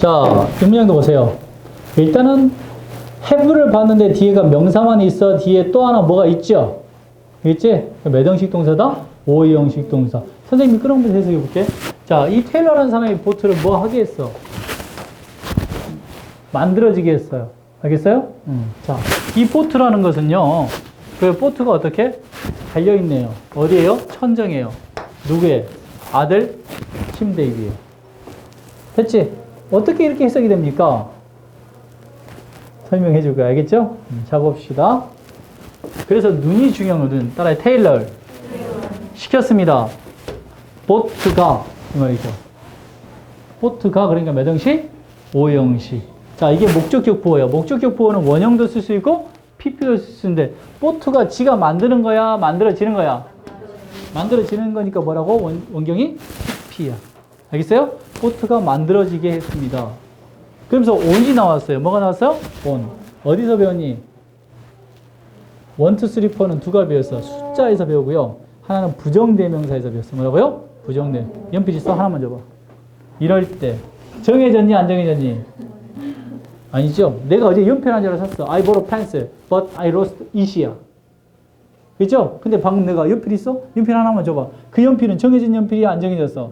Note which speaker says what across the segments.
Speaker 1: 자, 김문양도 보세요. 일단은 have를 봤는데 뒤에가 명사만 있어. 뒤에 또 하나 뭐가 있죠? 있지? 몇 형식 동사다? 5의 형식 동사. 선생님이 끊어보면서 해석해 볼게. 자, 이 테일러라는 사람이 보트를 뭐 하게 했어? 만들어지게 했어요. 알겠어요? 음. 자, 이 보트라는 것은요. 그 보트가 어떻게? 달려있네요. 어디에요? 천정이에요. 누구의? 아들? 심데이비에요. 됐지? 어떻게 이렇게 해석이 됩니까? 설명해 줄 거야. 알겠죠? 음, 자 봅시다. 그래서 눈이 중요하거든. 따라해. 테일러. 시켰습니다. 보트가. 이 말이죠. 보트가 그러니까 몇 형식? 5형식. 자, 이게 목적격 보어예요. 목적격 보어는 원형도 쓸 수 있고 PP도 쓸 수 있는데 보트가 지가 만드는 거야? 만들어지는 거야? 만들어지는 거니까 뭐라고? 원, 원경이 PP야. 알겠어요? 보트가 만들어지게 했습니다. 그러면서 on이 나왔어요. 뭐가 나왔어요? on. 어디서 배웠니? 1, 2, 3, 4는 두가 배웠어. 숫자에서 배우고요. 하나는 부정대명사에서 배웠어. 뭐라고요? 부정대. 연필 있어? 하나만 줘봐. 이럴 때 정해졌니? 안 정해졌니? 아니죠. 내가 어제 연필 한 자를 샀어. I a pencil, but I lost it이야. 그죠? 근데 방금 내가 연필 있어? 연필 하나만 줘봐. 그 연필은 정해진 연필이야? 안 정해졌어?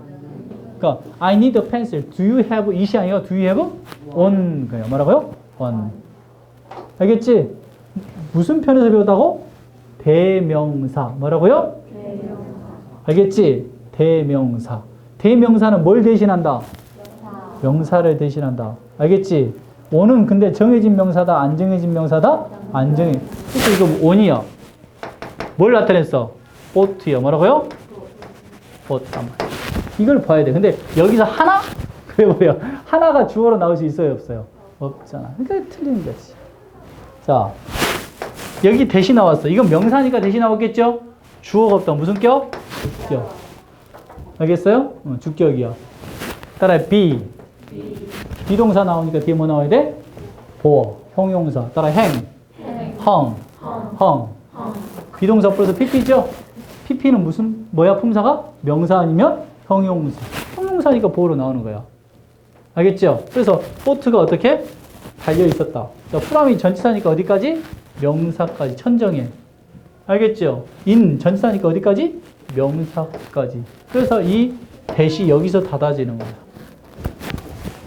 Speaker 1: 그러니까 I need a pencil. Do you have it이 아니라 Do you have one? 거예요. 뭐라고요? one. 알겠지? 무슨 편에서 배웠다고? 대명사. 뭐라고요? 알겠지? 대명사. 대명사는 뭘 대신한다? 명사 를 대신한다. 알겠지? 원은 근데 정해진 명사다, 안 정해진 명사다? 안 정해. 그래서 이거 원이야. 뭘 나타냈어? 보트야. 뭐라고요? 보트. 이걸 봐야 돼. 근데 여기서 하나? 그래 보여. 하나가 주어로 나올 수 있어요, 없어요? 없잖아. 그러니까 틀린 거지. 자, 여기 대신 나왔어. 이건 명사니까 대신 나왔겠죠? 주어가 없다. 무슨 격? 주격. 알겠어요? 어, 주격이야. 따라해, be. 비동사 나오니까 뒤에 뭐 나와야 돼? 보어. 형용사. 따라 행. 헝. 헝. 비동사 플러스 pp죠? pp는 무슨, 뭐야, 품사가? 명사 아니면 형용사. 형용사니까 보어로 나오는 거야. 알겠죠? 그래서 보트가 어떻게? 달려 있었다. 자, 프람이 전치사니까 어디까지? 명사까지. 천정해. 알겠죠? 인 전치사니까 어디까지? 명사까지. 그래서 이 대시 여기서 닫아지는 거야.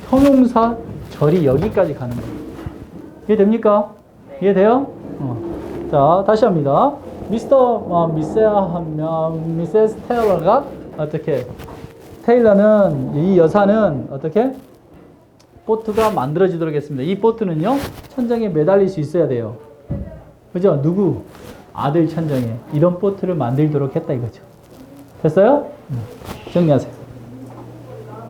Speaker 1: 형용사 절이 여기까지 가는 거야. 이해됩니까? 이해돼요? 어. 자, 다시 합니다. 미스터, 어, 미세, 어, 미세스 테일러가 어떻게? 테일러는, 이 여사는 어떻게? 보트가 만들어지도록 했습니다. 이 보트는요, 천장에 매달릴 수 있어야 돼요. 그죠? 누구? 아들 천장에. 이런 보트를 만들도록 했다 이거죠. 됐어요? 음. 정리하세요.